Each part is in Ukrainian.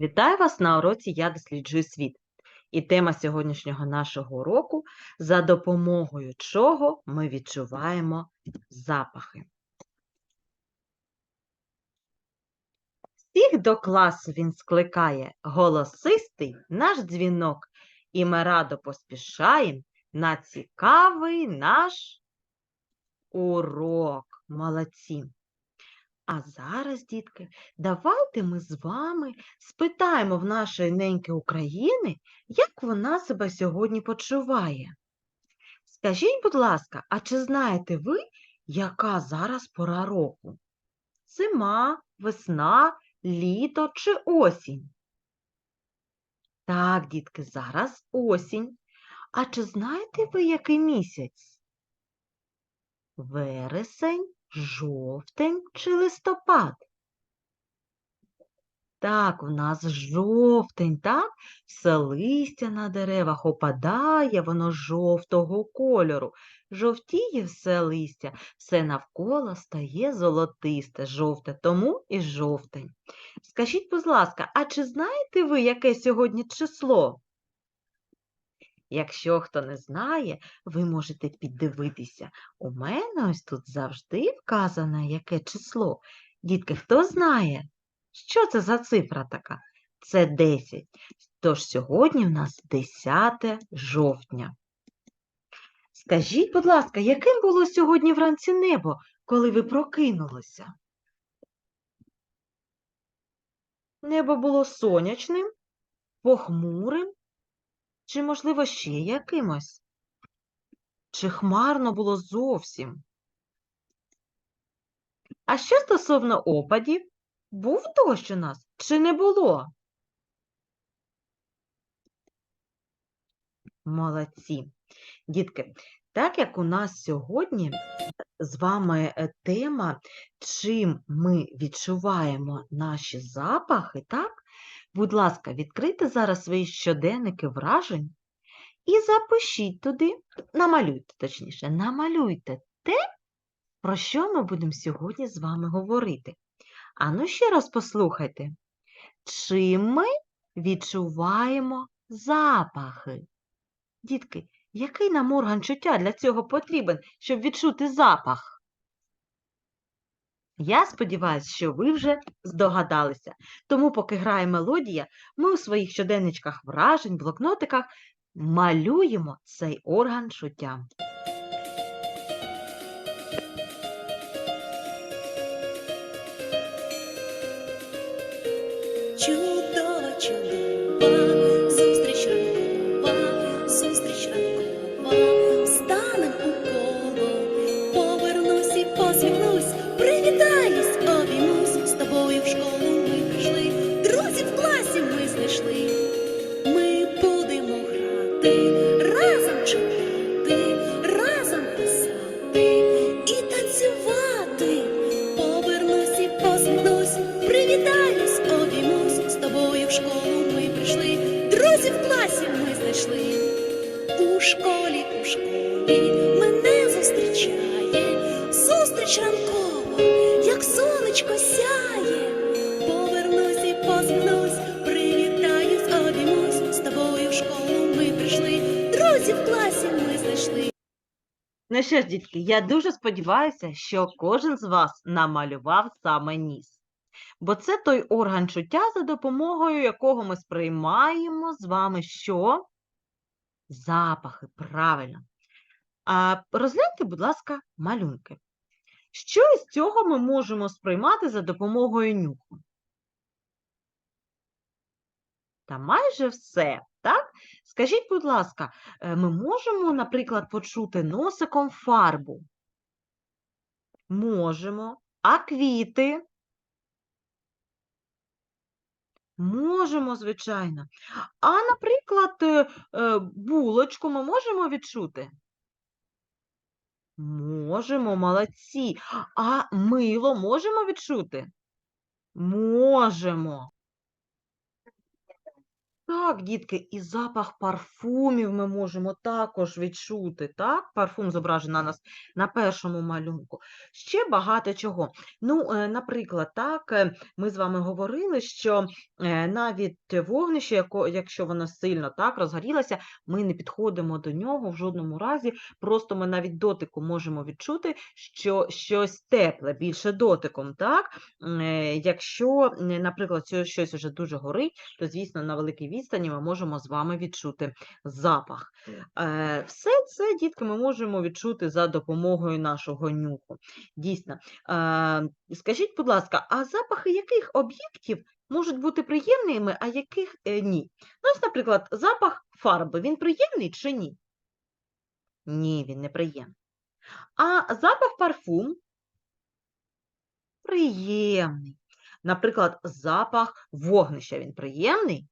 Вітаю вас на уроці Я досліджую світ. І тема сьогоднішнього нашого уроку за допомогою чого ми відчуваємо запахи. Всіх до класу він скликає голосистий наш дзвінок, і ми радо поспішаємо на цікавий наш урок. Молодці! А зараз, дітки, давайте ми з вами спитаємо в нашої неньки України, як вона себе сьогодні почуває. Скажіть, будь ласка, а чи знаєте ви, яка зараз пора року? Зима, весна, літо чи осінь? Так, дітки, зараз осінь. А чи знаєте ви, який місяць? Вересень, жовтень чи листопад? Так, у нас жовтень, так? Все листя на деревах опадає, воно жовтого кольору. Жовтіє все листя, все навколо стає золотисте, жовте, тому і жовтень. Скажіть, будь ласка, а чи знаєте ви, яке сьогодні число? Якщо хто не знає, ви можете піддивитися. У мене ось тут завжди вказано, яке число. Дітки, хто знає? Що це за цифра така? Це 10. Тож сьогодні в нас 10 жовтня. Скажіть, будь ласка, яким було сьогодні вранці небо, коли ви прокинулися? Небо було сонячним, похмурим чи, можливо, ще якимось? Чи хмарно було зовсім? А що стосовно опадів? Був дощ у нас чи не було? Молодці. Дітки, так як у нас сьогодні з вами е, тема, чим ми відчуваємо наші запахи, так? Будь ласка, відкрийте зараз свої щоденники вражень і запишіть туди, намалюйте, точніше, намалюйте те, про що ми будемо сьогодні з вами говорити. А ну ще раз послухайте, чим ми відчуваємо запахи? Дітки, який нам орган чуття для цього потрібен, щоб відчути запах? Я сподіваюся, що ви вже здогадалися. Тому, поки грає мелодія, ми у своїх щоденничках вражень, блокнотиках малюємо цей орган чуття. Чудова, чудова, У школі, у школі мене зустрічає, зустріч ранкова, як сонечко сяє. Повернусь і посміхнусь, привітаюсь, обіймусь, з тобою в школу ми прийшли, друзів в класі ми знайшли. Ну що ж, дітки, я дуже сподіваюся, що кожен з вас намалював саме ніс. Бо це той орган чуття, за допомогою якого ми сприймаємо з вами що? Запахи, правильно. А розгляньте, будь ласка, малюнки. Що із цього ми можемо сприймати за допомогою нюху? Та майже все, так? Скажіть, будь ласка, е, ми можемо, наприклад, почути носиком фарбу? Можемо. А квіти? Можемо, звичайно. А, наприклад, е, е, булочку ми можемо відчути? Можемо, молодці. А мило можемо відчути? Можемо. Так, дітки, і запах парфумів ми можемо також відчути, так? Парфум зображений на нас на першому малюнку. Ще багато чого. Ну, е, наприклад, так, е, ми з вами говорили, що е, навіть вогнище, якщо воно сильно так розгорілося, ми не підходимо до нього в жодному разі. Просто ми навіть дотику можемо відчути, що щось тепле, більше дотиком, так? Якщо, наприклад, щось уже дуже горить, то, звісно, на великій відстані ми можемо з вами відчути запах. Е, Все це, дітки, ми можемо відчути за допомогою нашого нюху. Дійсно. Е, Скажіть, будь ласка, а запахи яких об'єктів можуть бути приємними, а яких е, ні? Ну, ось, наприклад, запах фарби, він приємний чи ні? Ні, він не приємний. А запах парфум приємний. Наприклад, запах вогнища, він приємний?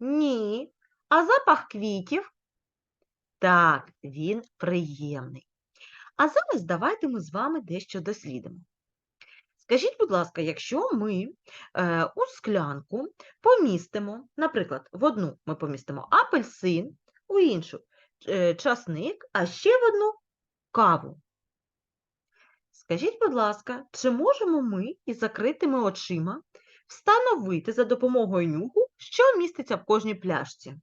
Ні. А запах квітів? Так, він приємний. А зараз давайте ми з вами дещо дослідимо. Скажіть, будь ласка, якщо ми е, у склянку помістимо, наприклад, в одну ми помістимо апельсин, у іншу е, часник, а ще в одну каву. Скажіть, будь ласка, чи можемо ми із закритими очима встановити за допомогою нюху, що міститься в кожній пляшці?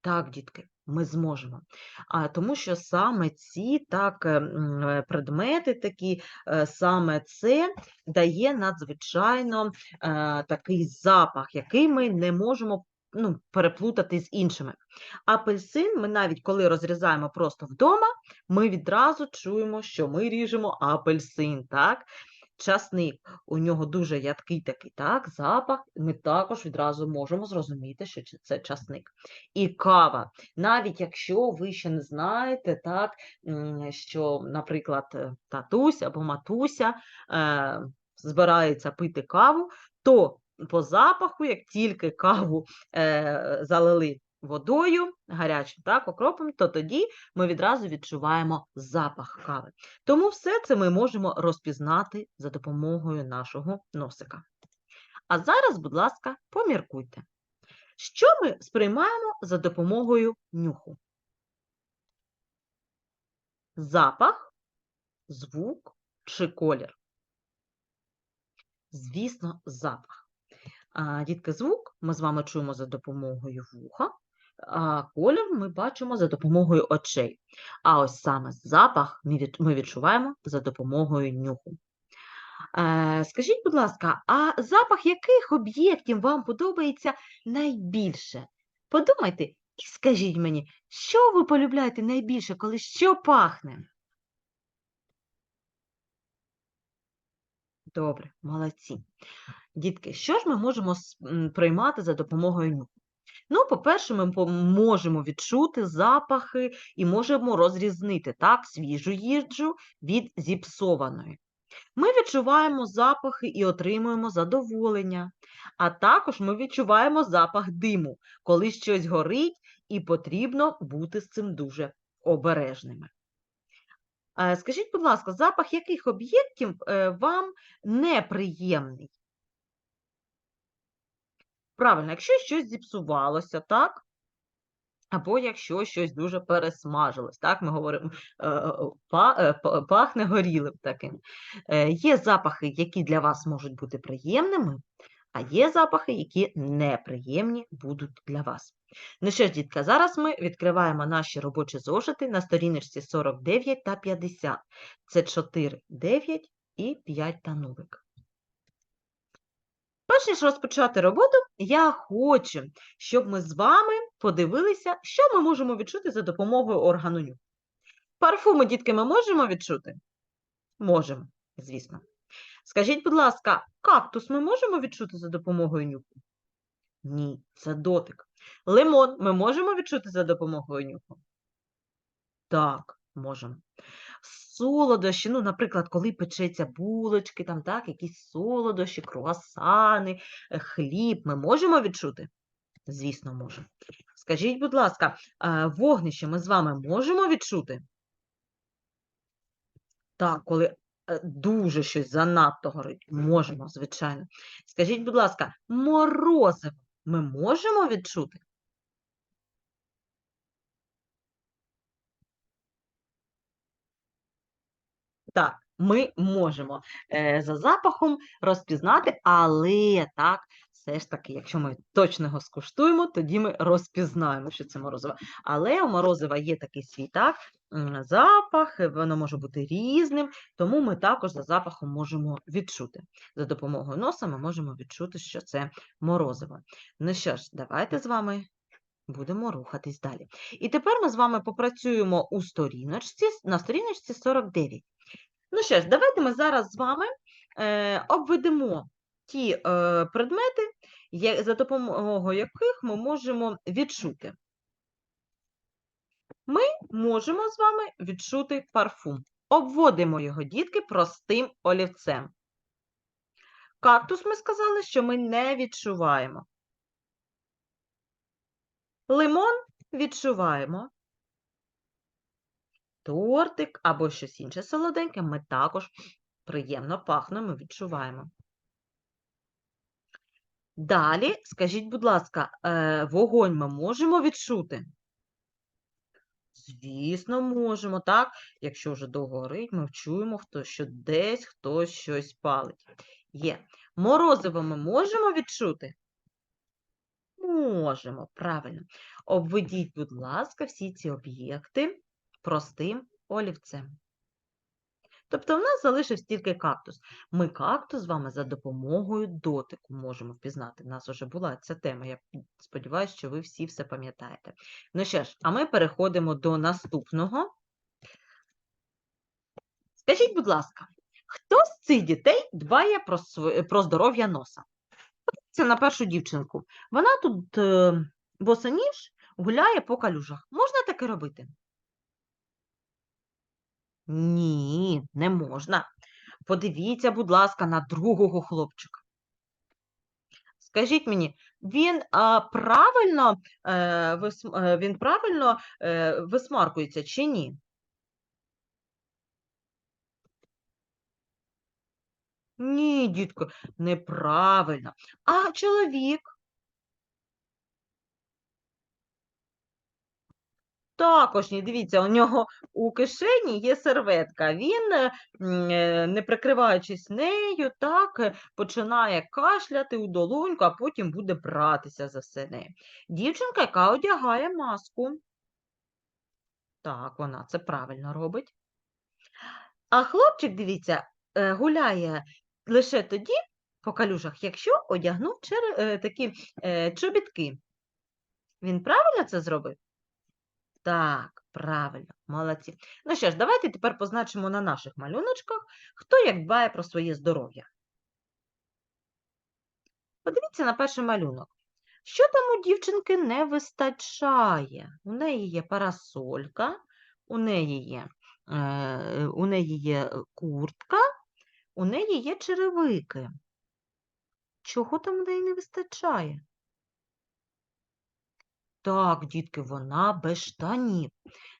Так, дітки, ми зможемо. А, тому що саме ці так, е, е, предмети такі, е, саме це дає надзвичайно такий запах, який ми не можемо ну, переплутати з іншими. Апельсин ми навіть коли розрізаємо просто вдома, ми відразу чуємо, що ми ріжемо апельсин. Так? Часник, у нього дуже ядкий такий так, запах, ми також відразу можемо зрозуміти, що це часник. І кава. Навіть якщо ви ще не знаєте, так, що, наприклад, е, татусь або матуся е, збирається пити каву, то по запаху, як тільки каву е, залили водою гарячим, так, окропом, то тоді ми відразу відчуваємо запах кави. Тому все це ми можемо розпізнати за допомогою нашого носика. А зараз, будь ласка, поміркуйте. Що ми сприймаємо за допомогою нюху? Запах, звук чи колір? Звісно, запах. А, дітки, звук ми з вами чуємо за допомогою вуха, колір ми бачимо за допомогою очей. А ось саме запах ми відчуваємо за допомогою нюху. Е, Скажіть, будь ласка, а запах яких об'єктів вам подобається найбільше? Подумайте і скажіть мені, що ви полюбляєте найбільше, коли що пахне? Добре, молодці. Дітки, що ж ми можемо приймати за допомогою нюху? Ну, по-перше, ми можемо відчути запахи і можемо розрізнити так, свіжу їжу від зіпсованої. Ми відчуваємо запахи і отримуємо задоволення, а також ми відчуваємо запах диму, коли щось горить, і потрібно бути з цим дуже обережними. Е, Скажіть, будь ласка, запах яких об'єктів е, вам неприємний? Правильно, якщо щось зіпсувалося, так? Або якщо щось дуже пересмажилось, так, ми говоримо, е, е, е, па- пахне горілим таким. Є запахи, які для вас можуть бути приємними, а є запахи, які неприємні будуть для вас. Ну що ж, дітка, зараз ми відкриваємо наші робочі зошити на сторіночці 49 та 50. Це 4, 9 і 5 та. Перш ніж розпочати роботу, я хочу, щоб ми з вами подивилися, що ми можемо відчути за допомогою органу нюху. Парфуми, дітки, ми можемо відчути? Можемо, звісно. Скажіть, будь ласка, кактус ми можемо відчути за допомогою нюху? Ні, це дотик. Лимон ми можемо відчути за допомогою нюху? Так, можемо. Солодощі, ну, наприклад, коли печеться булочки, там, так, якісь солодощі, круасани, е, хліб, ми можемо відчути? Звісно, можемо. Скажіть, будь ласка, вогнище ми з вами можемо відчути? Так, коли е, дуже щось занадто горить? Можемо, звичайно. Скажіть, будь ласка, морозиво ми можемо відчути? Так, ми можемо е, за запахом розпізнати, але так, все ж таки, якщо ми точно його скуштуємо, тоді ми розпізнаємо, що це морозиво. Але у морозива є такий свій так, запах, воно може бути різним, тому ми також за запахом можемо відчути. За допомогою носа ми можемо відчути, що це морозиво. Ну що ж, давайте з вами будемо рухатись далі. І тепер ми з вами попрацюємо у сторіночці, на сторіночці 49. Ну що ж, давайте ми зараз з вами е, обведемо ті е, предмети, за допомогою яких ми можемо відчути. Ми можемо з вами відчути парфум. Обводимо його, дітки, простим олівцем. Кактус ми сказали, що ми не відчуваємо. Лимон відчуваємо. Тортик або щось інше солоденьке ми також приємно пахнемо, відчуваємо. Далі, скажіть, будь ласка, е, вогонь ми можемо відчути? Звісно, можемо, так? Якщо вже довго ми вчуємо, хто, що десь хтось щось палить. Є. Морозиво ми можемо відчути? Можемо, правильно. Обведіть, будь ласка, всі ці об'єкти простим олівцем. Тобто в нас залишився тільки кактус. Ми кактус з вами за допомогою дотику можемо впізнати. У нас вже була ця тема. Я сподіваюся, що ви всі все пам'ятаєте. Ну що ж, а ми переходимо до наступного. Скажіть, будь ласка, хто з цих дітей дбає про, здоров'я носа? Це на першу дівчинку. Вона тут е, босоніж гуляє по калюжах. Можна таке робити? Ні, не можна. Подивіться, будь ласка, на другого хлопчика. Скажіть мені, він а, правильно, е, вис- е, він правильно е, висмаркується чи ні? Ні, дітко, неправильно. А чоловік? Також дивіться, у нього у кишені є серветка. Він, е, е, не прикриваючись нею, так е, починає кашляти у долоньку, а потім буде братися за все нею. Дівчинка, яка одягає маску. Так, вона це правильно робить. А хлопчик, дивіться, гуляє лише тоді по калюжах, якщо одягнув чер- е, такі е, чобітки. Він правильно це зробив? Так, правильно, молодці. Ну що ж, давайте тепер позначимо на наших малюночках, хто як дбає про своє здоров'я. Подивіться на перший малюнок. Що там у дівчинки не вистачає? У неї є парасолька, у неї є, е, у неї є куртка, у неї є черевики. Чого там у неї не вистачає? Так, дітки, вона без штанів.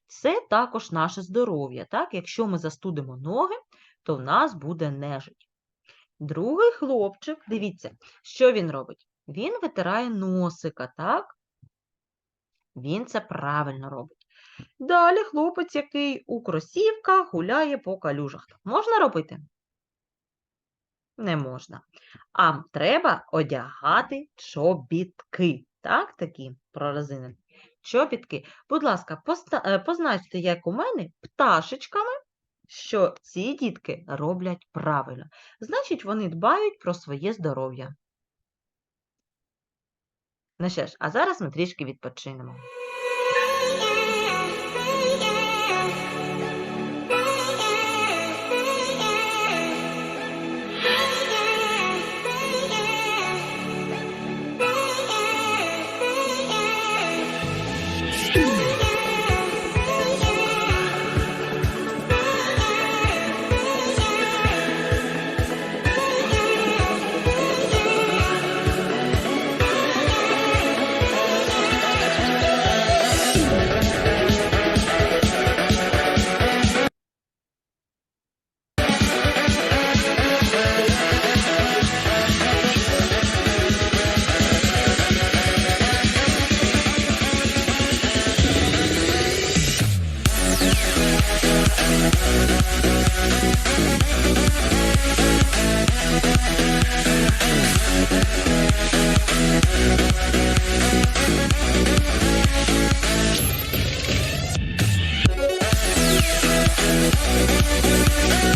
Це також наше здоров'я. Так? Якщо ми застудимо ноги, то в нас буде нежить. Другий хлопчик, дивіться, що він робить? Він витирає носика, так? Він це правильно робить. Далі хлопець, який у кросівках гуляє по калюжах. Можна робити? Не можна. А треба одягати чобітки. Так, такі прорезини. Чобітки. Будь ласка, е, позначте, як у мене, пташечками, що ці дітки роблять правильно. Значить, вони дбають про своє здоров'я. Ну що ж, а зараз ми трішки відпочинемо.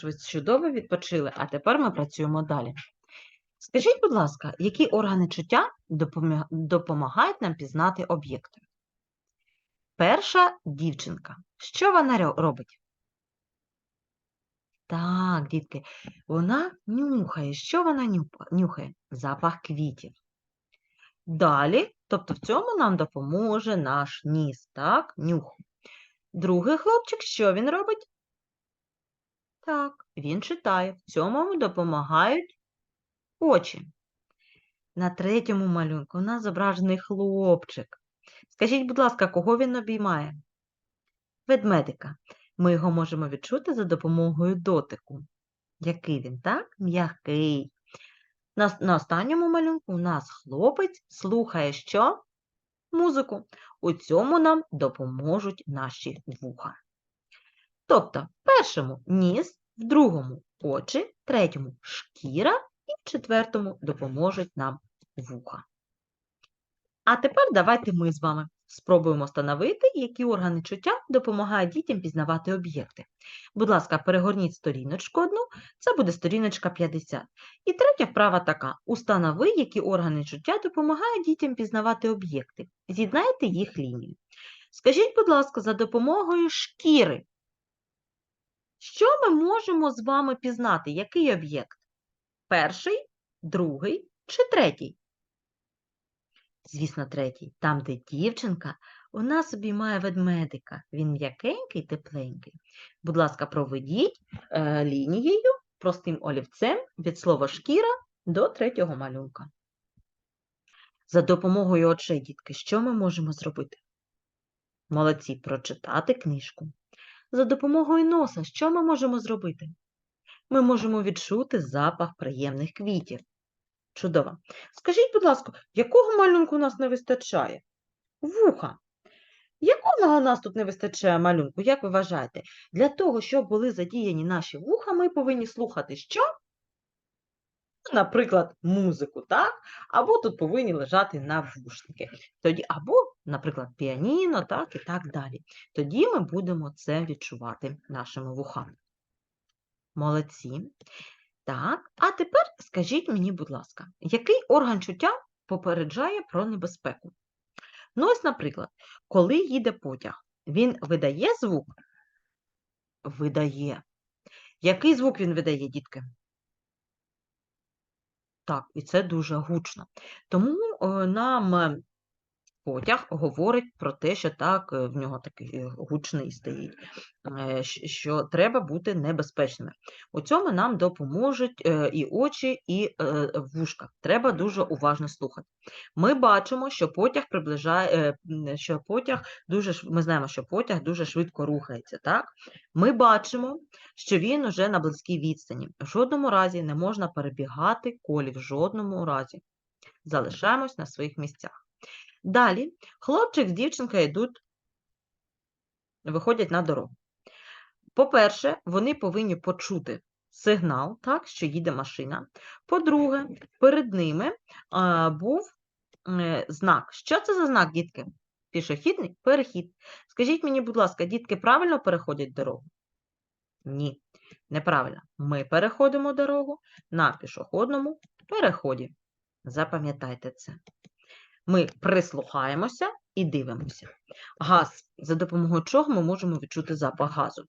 ж, ви чудово відпочили, а тепер ми працюємо далі. Скажіть, будь ласка, які органи чуття допомагають нам пізнати об'єкти? Перша дівчинка. Що вона робить? Так, дітки, вона нюхає. Що вона нюхає? Запах квітів. Далі, тобто в цьому нам допоможе наш ніс, так, нюх. Другий хлопчик, що він робить? Так, він читає. В цьому допомагають очі. На третьому малюнку у нас зображений хлопчик. Скажіть, будь ласка, кого він обіймає? Ведмедика. Ми його можемо відчути за допомогою дотику. Який він, так? М'який. На, на останньому малюнку у нас хлопець слухає що? Музику. У цьому нам допоможуть наші вуха. Тобто, в першому ніс, в другому очі, в третьому шкіра і в четвертому допоможуть нам вуха. А тепер давайте ми з вами спробуємо встановити, які органи чуття допомагають дітям пізнавати об'єкти. Будь ласка, перегорніть сторіночку одну, це буде сторіночка 50. І третя вправа така: установи, які органи чуття допомагають дітям пізнавати об'єкти. З'єднайте їх лінію. Скажіть, будь ласка, за допомогою шкіри. Що ми можемо з вами пізнати? Який об'єкт? Перший, другий чи третій? Звісно, третій. Там, де дівчинка, вона собі має ведмедика. Він м'якенький, тепленький. Будь ласка, проведіть е, лінією простим олівцем від слова шкіра до третього малюнка. За допомогою очей, дітки, що ми можемо зробити? Молодці, прочитати книжку. За допомогою носа, що ми можемо зробити? Ми можемо відчути запах приємних квітів. Чудово. Скажіть, будь ласка, якого малюнку у нас не вистачає? Вуха. Якого у нас тут не вистачає малюнку? Як ви вважаєте? Для того, щоб були задіяні наші вуха, ми повинні слухати що? Наприклад, музику, так? Або тут повинні лежати навушники. Тоді, або, наприклад, піаніно, так, і так далі. Тоді ми будемо це відчувати нашими вухами. Молодці. Так, а тепер скажіть мені, будь ласка, який орган чуття попереджає про небезпеку? Ну, ось, наприклад, коли їде потяг, він видає звук? Видає. Який звук він видає, дітки? Так, і це дуже гучно. Тому е, нам е, потяг говорить про те, що так, е, в нього такий е, гучний стоїть, е, що треба бути небезпечними. У цьому нам допоможуть і очі, і вушка. Треба дуже уважно слухати. Ми бачимо, що потяг приближає, що потяг дуже ми знаємо, що потяг дуже швидко рухається. Так? Ми бачимо, що він уже на близькій відстані. В жодному разі не можна перебігати колі, в жодному разі. Залишаємось на своїх місцях. Далі хлопчик з дівчинкою йдуть, виходять на дорогу. По-перше, вони повинні почути сигнал, так, що їде машина. По-друге, перед ними а, був е, знак. Що це за знак, дітки? Пішохідний перехід. Скажіть мені, будь ласка, дітки правильно переходять дорогу? Ні, неправильно. Ми переходимо дорогу на пішохідному переході. Запам'ятайте це. Ми прислухаємося і дивимося. Газ. За допомогою чого ми можемо відчути запах газу?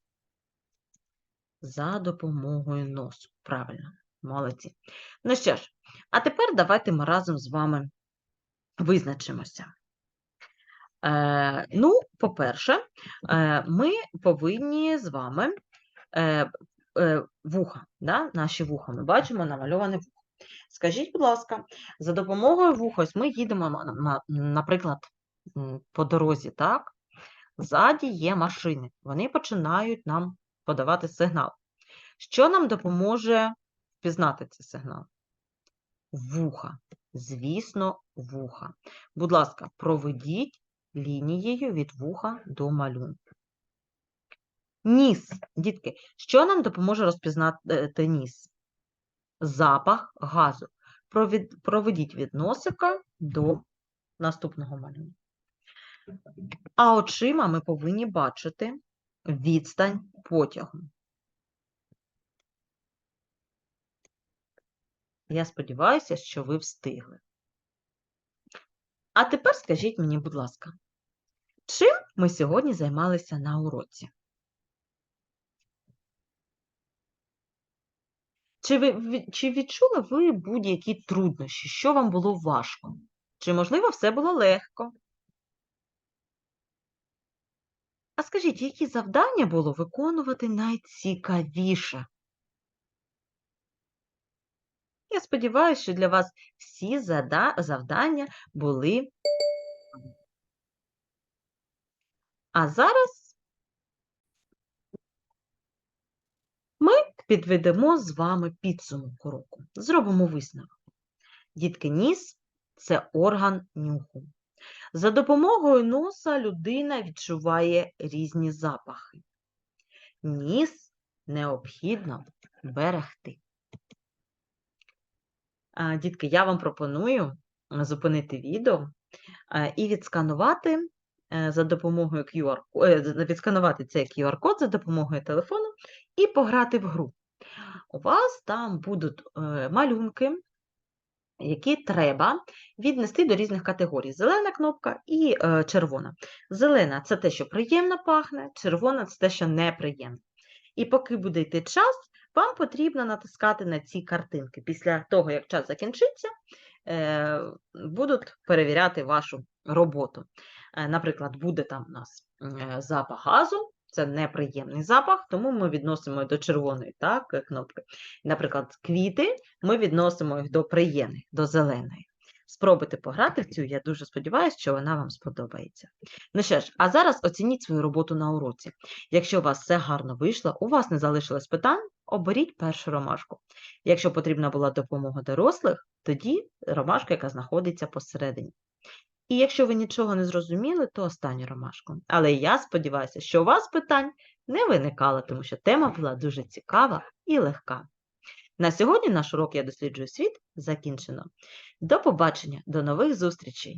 За допомогою носу. Правильно, молодці. Ну що ж, а тепер давайте ми разом з вами визначимося. Е, ну, по-перше, е, ми повинні з вами е, е, вуха, да? наші вуха, ми бачимо намальоване вухо. Скажіть, будь ласка, за допомогою вуха, ось ми їдемо, на- на- наприклад, по дорозі, так? ззаді є машини. Вони починають нам подавати сигнал. Що нам допоможе впізнати цей сигнал? Вуха. Звісно, вуха. Будь ласка, проведіть лінією від вуха до малюнку. Ніс. Дітки, що нам допоможе розпізнати ніс? Запах газу. Проведіть від носика до наступного малюнку. А очима ми повинні бачити відстань потягу. Я сподіваюся, що ви встигли. А тепер скажіть мені, будь ласка, чим ми сьогодні займалися на уроці? Чи, ви, чи відчули ви будь-які труднощі? Що вам було важко? Чи, можливо, все було легко? А скажіть, які завдання було виконувати найцікавіше? Я сподіваюся, що для вас всі завдання були. А зараз ми підведемо з вами підсумок уроку. Зробимо висновок. Дітки, ніс це орган нюху. За допомогою носа людина відчуває різні запахи. Ніс необхідно берегти. Дітки, я вам пропоную зупинити відео е, і відсканувати за допомогою QR, е, відсканувати цей QR-код за допомогою телефону і пограти в гру. У вас там будуть е, малюнки, які треба віднести до різних категорій: зелена кнопка і е, червона. Зелена це те, що приємно пахне, червона це те, що неприємно. І поки буде йти час, вам потрібно натискати на ці картинки. Після того, як час закінчиться, е, будуть перевіряти вашу роботу. Е, Наприклад, буде там у нас е, запах газу, це неприємний запах, тому ми відносимо до червоної так, е, кнопки. Наприклад, квіти ми відносимо їх до приємних, до зеленої. Спробуйте пограти в цю, я дуже сподіваюся, що вона вам сподобається. Ну що ж, а зараз оцініть свою роботу на уроці. Якщо у вас все гарно вийшло, у вас не залишилось питань, оберіть першу ромашку. Якщо потрібна була допомога дорослих, тоді ромашка, яка знаходиться посередині. І якщо ви нічого не зрозуміли, то останню ромашку. Але я сподіваюся, що у вас питань не виникало, тому що тема була дуже цікава і легка. На сьогодні наш урок Я досліджую світ закінчено. До побачення, до нових зустрічей!